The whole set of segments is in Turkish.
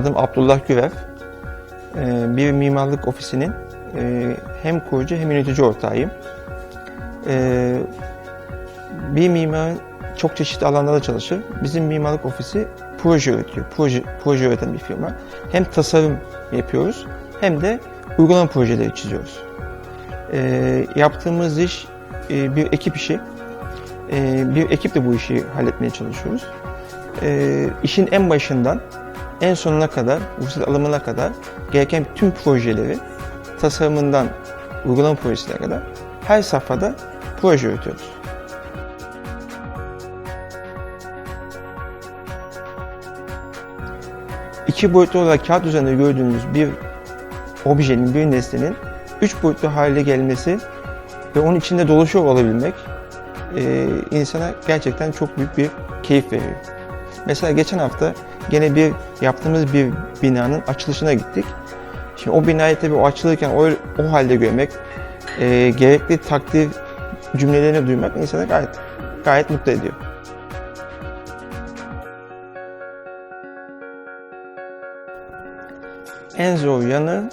Adım Abdullah Güver. Ee, Bir mimarlık ofisinin e, hem kurucu hem yönetici ortağıyım. Ee, Bir mimar çok çeşitli alanlarda çalışır. Bizim mimarlık ofisi proje üretiyor. Proje, proje üreten bir firma. Hem tasarım yapıyoruz hem de uygulama projeleri çiziyoruz. Ee, Yaptığımız iş e, bir ekip işi. Bir ekiple bu işi halletmeye çalışıyoruz. İşin en başından en sonuna kadar, ruhsat alımına kadar gereken tüm projeleri tasarımından uygulama projesine kadar her safhada proje üretiyoruz. İki boyutlu olarak kağıt üzerinde gördüğümüz bir objenin, bir nesnenin üç boyutlu hale gelmesi ve onun içinde dolaşıyor olabilmek e, insana gerçekten çok büyük bir keyif veriyor. Mesela geçen hafta gene bir yaptığımız bir binanın açılışına gittik. Şimdi o binayı tabii o açılırken o, o halde görmek, e, gerekli takdir cümlelerini duymak insanı gayet gayet mutlu ediyor. En zor yanı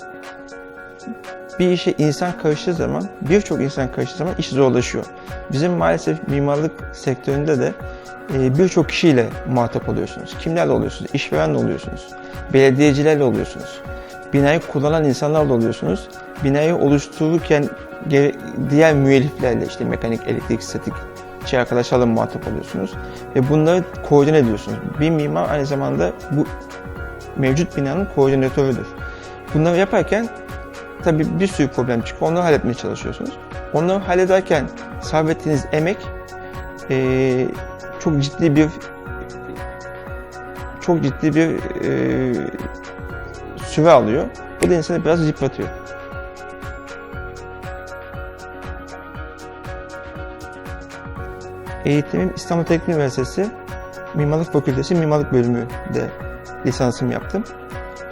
bir işe insan karıştığı zaman, birçok insan karıştığı zaman iş zorlaşıyor. Bizim maalesef mimarlık sektöründe de e, birçok kişiyle muhatap oluyorsunuz. Kimlerle oluyorsunuz? İşverenle oluyorsunuz. Belediyecilerle oluyorsunuz. Binayı kullanan insanlarla oluyorsunuz. Binayı oluştururken diğer müelliflerle işte mekanik, elektrik, statik şey arkadaşlarla muhatap oluyorsunuz. Ve bunları koordine ediyorsunuz. Bir mimar aynı zamanda bu mevcut binanın koordinatörüdür. Bunları yaparken tabii bir sürü problem çıkıyor. Onları halletmeye çalışıyorsunuz. Onları hallederken sarf ettiğiniz emek eee, çok ciddi bir çok ciddi bir eee süre alıyor. Bu da insanı biraz yıpratıyor. Eğitimim İstanbul Teknik Üniversitesi Mimarlık Fakültesi Mimarlık Bölümü de lisansımı yaptım.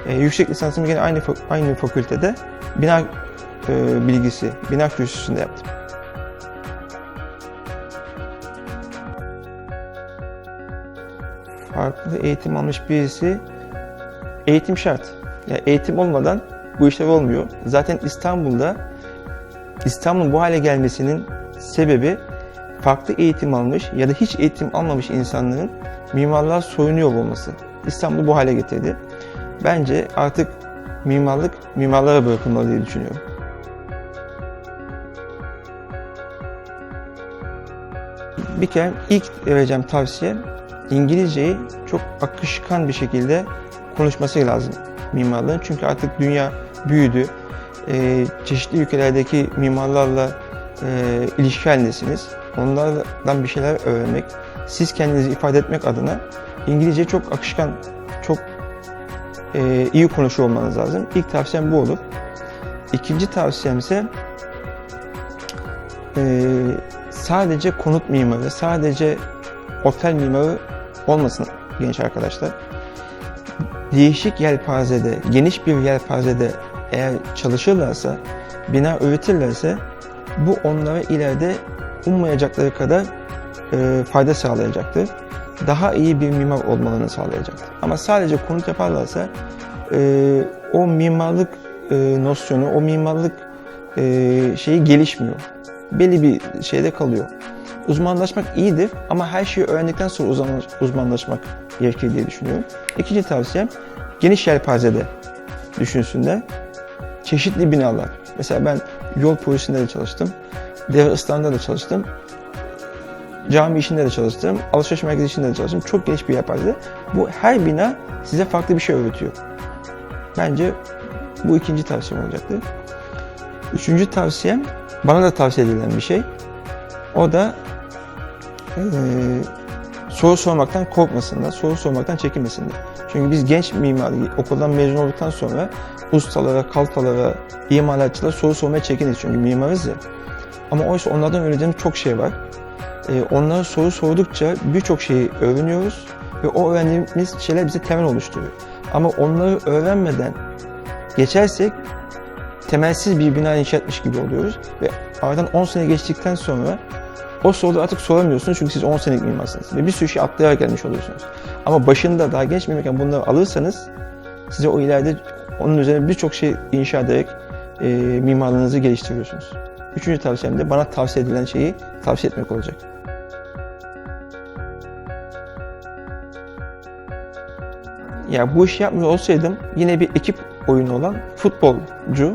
Ee, yüksek lisansımı yine aynı aynı fakültede bina e, bilgisi, bina kürsüsünde yaptım. Farklı eğitim almış birisi eğitim şart. Ya eğitim olmadan bu işler olmuyor. Zaten İstanbul'da İstanbul'un bu hale gelmesinin sebebi farklı eğitim almış ya da hiç eğitim almamış insanların mimarlığa soyunuyor olması. İstanbul'u bu hale getirdi. Bence artık mimarlık mimarlara bırakılmalı diye düşünüyorum. Bir kere ilk vereceğim tavsiye İngilizceyi çok akışkan bir şekilde konuşması lazım mimarlığın. Çünkü artık dünya büyüdü. Ee, çeşitli ülkelerdeki mimarlarla e, ilişki halindesiniz. Onlardan bir şeyler öğrenmek, siz kendinizi ifade etmek adına İngilizce çok akışkan, e, iyi konuşuyor olmanız lazım. İlk tavsiyem bu olur. İkinci tavsiyem ise e, sadece konut mimarı, sadece otel mimarı olmasın genç arkadaşlar. Değişik yelpazede, geniş bir yelpazede eğer çalışırlarsa, bina üretirlerse bu onlara ileride ummayacakları kadar e, fayda sağlayacaktır. Daha iyi bir mimar olmalarını sağlayacaktır. Ama sadece konut yaparlarsa e, o mimarlık e, nosyonu, o mimarlık e, şeyi gelişmiyor. Belli bir şeyde kalıyor. Uzmanlaşmak iyidir ama her şeyi öğrendikten sonra uzmanlaş- uzmanlaşmak gerekir diye düşünüyorum. İkinci tavsiyem geniş yelpazede düşünsünler. Çeşitli binalar. Mesela ben yol projesinde de çalıştım. Deve ıslanında da çalıştım. Cami işinde de çalıştım. Alışveriş merkezi işinde de çalıştım. Çok geniş bir yelpazede. Bu her bina size farklı bir şey öğretiyor. Bence bu ikinci tavsiyem olacaktır. Üçüncü tavsiyem bana da tavsiye edilen bir şey. O da eee, soru sormaktan korkmasınlar, soru sormaktan çekinmesinler. Çünkü biz genç mimar okuldan mezun olduktan sonra ustalara, kalfalara, imalatçılara soru sormaya çekiniz. Çünkü mimarız ya. Ama oysa onlardan öğreneceğimiz çok şey var. Ee, onlara soru sordukça birçok şeyi öğreniyoruz ve o öğrendiğimiz şeyler bize temel oluşturuyor. Ama onları öğrenmeden geçersek temelsiz bir bina inşa etmiş gibi oluyoruz ve aradan 10 sene geçtikten sonra o soruları artık soramıyorsunuz çünkü siz 10 senelik mimarsınız ve bir sürü şey atlayarak gelmiş oluyorsunuz. Ama başında daha genç mimarken bunları alırsanız size o ileride onun üzerine birçok şey inşa ederek e, mimarlığınızı geliştiriyorsunuz. Üçüncü tavsiyem de bana tavsiye edilen şeyi tavsiye etmek olacak. Ya bu işi yapmıyor olsaydım yine bir ekip oyunu olan futbolcu,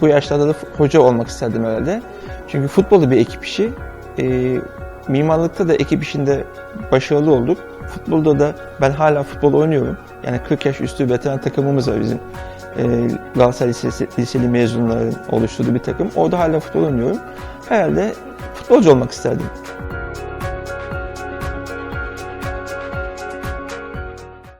bu yaşlarda da hoca olmak isterdim herhalde. Çünkü futbolda bir ekip işi. E, mimarlıkta da ekip işinde başarılı olduk. Futbolda da ben hala futbol oynuyorum. Yani 40 yaş üstü veteran takımımız var bizim. E, Galatasaray Lisesi, Liseli mezunların oluşturduğu bir takım. Orada hala futbol oynuyorum. Herhalde futbolcu olmak isterdim.